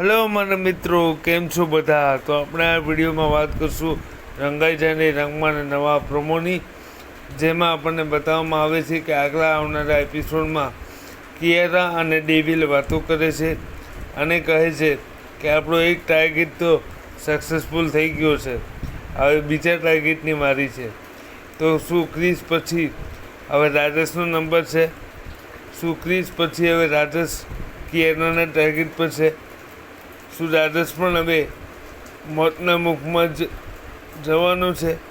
Hello મારા મિત્રો. કેમ છો બધા? તો આપણે આ વિડીયોમાં વાત કરશું રંગાઈ જાયની રંગમાં નવા પ્રોમોની, જેમાં આપણને બતાવવામાં આવે છે કે આગલા આવનારા એપિસોડમાં કિયારા અને ડેવિલ વાતો કરે છે અને કહે છે કે આપણો એક ટાર્ગેટ તો સક્સેસફુલ થઈ ગયો છે. હવે બીજા ટાર્ગેટની મારી છે. તો શું ક્રિસ પછી? હવે રાજસનો નંબર છે. શું ક્રિસ પછી હવે રાજસ કિયારાના ટાર્ગેટ પર છે? રાજસ પણ હવે મોતના મુખમાં જ જવાનું છે.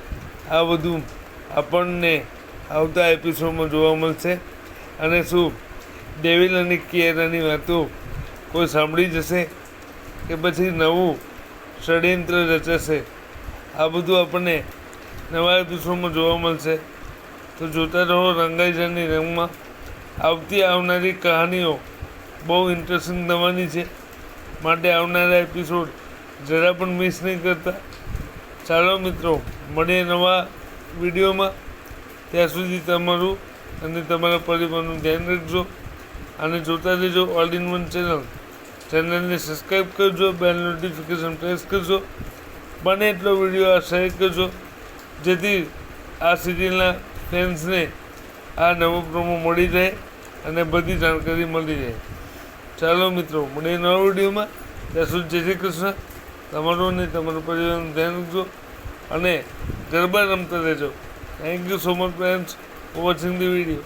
આ બધું આપણને આવતા એપિસોડમાં જોવા મળશે. અને શું, ડેવિલ અને કિયારાની વાતો કોઈ સાંભળી જશે? કે પછી નવું ષડયંત્ર રચાશે? આ બધું આપણને નવા એપિસોડમાં જોવા મળશે. તો જોતા રહો રંગાઈજાની રંગમાં. આવતી આવનારી કહાનીઓ બહુ ઇન્ટરેસ્ટિંગ થવાની છે. માટે આવનારા એપિસોડ જરા પણ મિસ નહીં કરતા. ચાલો મિત્રો, મળીએ નવા વિડીયોમાં. ત્યાં સુધી તમારું અને તમારા પરિવારનું ધ્યાન રાખજો અને જોતા રહેજો ઓલ ઇન વન ચેનલ ચેનલને સબસ્ક્રાઈબ કરજો બેલ નોટિફિકેશન પ્રેસ કરજો. બને એટલો વીડિયો આ શેર કરજો, જેથી આ સિરિયલના ફેન્સને આ નવો પ્રોમો મળી રહે અને બધી જાણકારી મળી રહે. ચાલો મિત્રો, મળીએ નવા વિડીયોમાં. ત્યાં સુધી જય શ્રી કૃષ્ણ. તમારું અને તમારું પરિવારનું ધ્યાન રાખજો અને ગરબા રમતા રહેજો. Thank you so much friends for watching the video